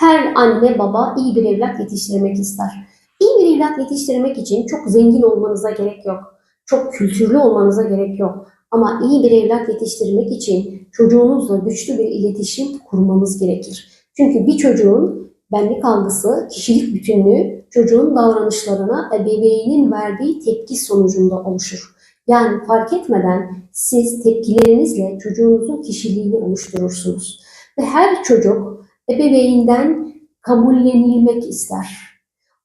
Her anne baba iyi bir evlat yetiştirmek ister. İyi bir evlat yetiştirmek için çok zengin olmanıza gerek yok. Çok kültürlü olmanıza gerek yok. Ama iyi bir evlat yetiştirmek için çocuğunuzla güçlü bir iletişim kurmamız gerekir. Çünkü bir çocuğun benlik algısı, kişilik bütünlüğü çocuğun davranışlarına ebeveynin verdiği tepki sonucunda oluşur. Yani fark etmeden siz tepkilerinizle çocuğunuzun kişiliğini oluşturursunuz. Ve her çocuk ebeveyninden kabullenilmek ister.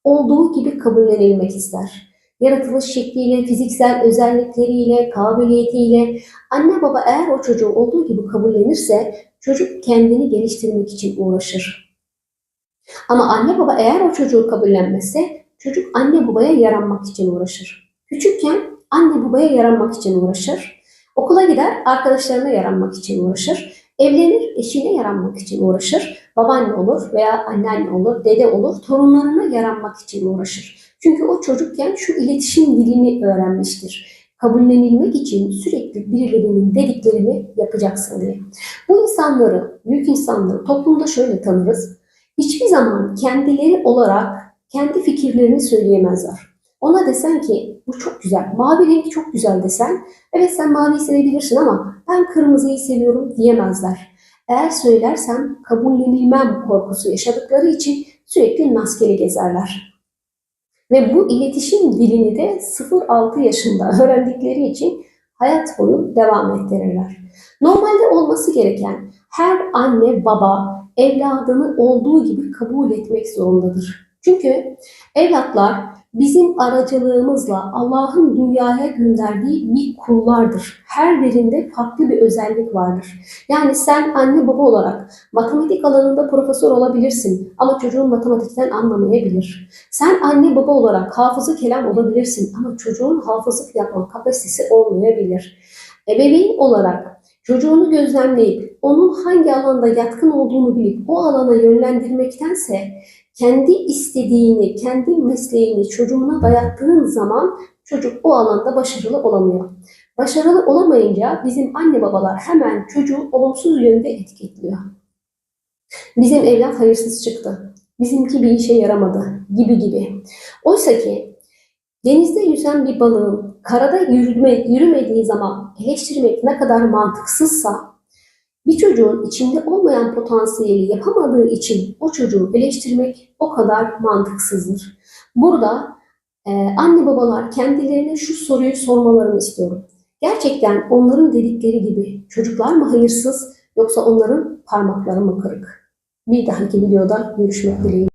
Olduğu gibi kabullenilmek ister. Yaratılış şekliyle, fiziksel özellikleriyle, kabiliyetiyle anne baba eğer o çocuğu olduğu gibi kabullenirse çocuk kendini geliştirmek için uğraşır. Ama anne baba eğer o çocuğu kabullenmezse çocuk anne babaya yaranmak için uğraşır. Küçükken anne babaya yaranmak için uğraşır. Okula gider arkadaşlarına yaranmak için uğraşır. Evlenir eşine yaranmak için uğraşır. Babaanne olur veya anneanne olur, dede olur, torunlarına yaranmak için uğraşır. Çünkü o çocukken şu iletişim dilini öğrenmiştir. Kabullenilmek için sürekli birilerinin dediklerini yapacaksın diye. Bu insanları, büyük insanları toplumda şöyle tanırız. Hiçbir zaman kendileri olarak kendi fikirlerini söyleyemezler. Ona desen ki bu çok güzel, mavi renk çok güzel desen, evet sen maviyi sevebilirsin ama ben kırmızıyı seviyorum diyemezler. Eğer söylersem kabullenilmem korkusu yaşadıkları için sürekli maskeli gezerler. Ve bu iletişim dilini de 0-6 yaşında öğrendikleri için hayat boyu devam ettirirler. Normalde olması gereken her anne baba evladını olduğu gibi kabul etmek zorundadır. Çünkü evlatlar bizim aracılığımızla Allah'ın dünyaya gönderdiği bir kullardır. Her birinde farklı bir özellik vardır. Yani sen anne baba olarak matematik alanında profesör olabilirsin ama çocuğun matematikten anlamayabilir. Sen anne baba olarak hafızı kelam olabilirsin ama çocuğun hafızlık yapma kapasitesi olmayabilir. Ebeveyn olarak çocuğunu gözlemleyip onun hangi alanda yatkın olduğunu bilip o alana yönlendirmektense kendi istediğini, kendi mesleğini çocuğuna dayattığın zaman çocuk o alanda başarılı olamıyor. Başarılı olamayınca bizim anne babalar hemen çocuğu olumsuz yönde etiketliyor. Bizim evlat hayırsız çıktı. Bizimki bir işe yaramadı gibi gibi. Oysa ki denizde yüzen bir balığın karada yürüme, yürümediği zaman eleştirmek ne kadar mantıksızsa bir çocuğun içinde olmayan potansiyeli yapamadığı için o çocuğu eleştirmek o kadar mantıksızdır. Burada e, anne babalar kendilerine şu soruyu sormalarını istiyorum. Gerçekten onların dedikleri gibi çocuklar mı hayırsız yoksa onların parmakları mı kırık? Bir dahaki videoda görüşmek dileğiyle.